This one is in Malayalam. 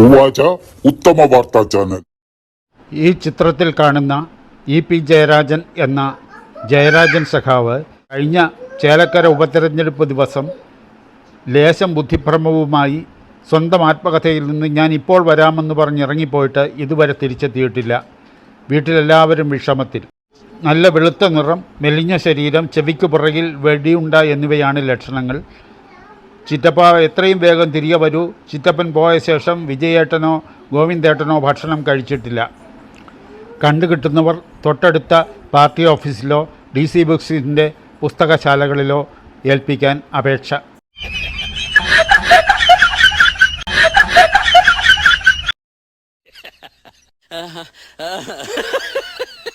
ഉവാച ഉത്തമ വാർത്താ ചാനൽ. ഈ ചിത്രത്തിൽ കാണുന്ന ഇ പി ജയരാജൻ എന്ന ജയരാജൻ സഖാവ് കഴിഞ്ഞ ചേലക്കര ഉപതെരഞ്ഞെടുപ്പ് ദിവസം ലേശം ബുദ്ധിഭ്രമവുമായി സ്വന്തം ആത്മകഥയിൽ നിന്ന് ഞാൻ ഇപ്പോൾ വരാമെന്ന് പറഞ്ഞ് ഇറങ്ങിപ്പോയിട്ട് ഇതുവരെ തിരിച്ചെത്തിയിട്ടില്ല. വീട്ടിലെല്ലാവരും വിഷമത്തിൽ. നല്ല വെളുത്ത നിറം മെലിഞ്ഞ ശരീരം ചെവിക്ക് പുറകിൽ വെടിയുണ്ട എന്നിവയാണ് ലക്ഷണങ്ങൾ. ചിറ്റപ്പ എത്രയും വേഗം തിരികെ വരൂ. ചിറ്റപ്പൻ പോയ ശേഷം വിജയേട്ടനോ ഗോവിന്ദേട്ടനോ ഭക്ഷണം കഴിച്ചിട്ടില്ല. കണ്ടുകിട്ടുന്നവർ തൊട്ടടുത്ത പാർട്ടി ഓഫീസിലോ ഡി സി ബുക്സിന്റെ പുസ്തകശാലകളിലോ ഏൽപ്പിക്കാൻ അപേക്ഷ.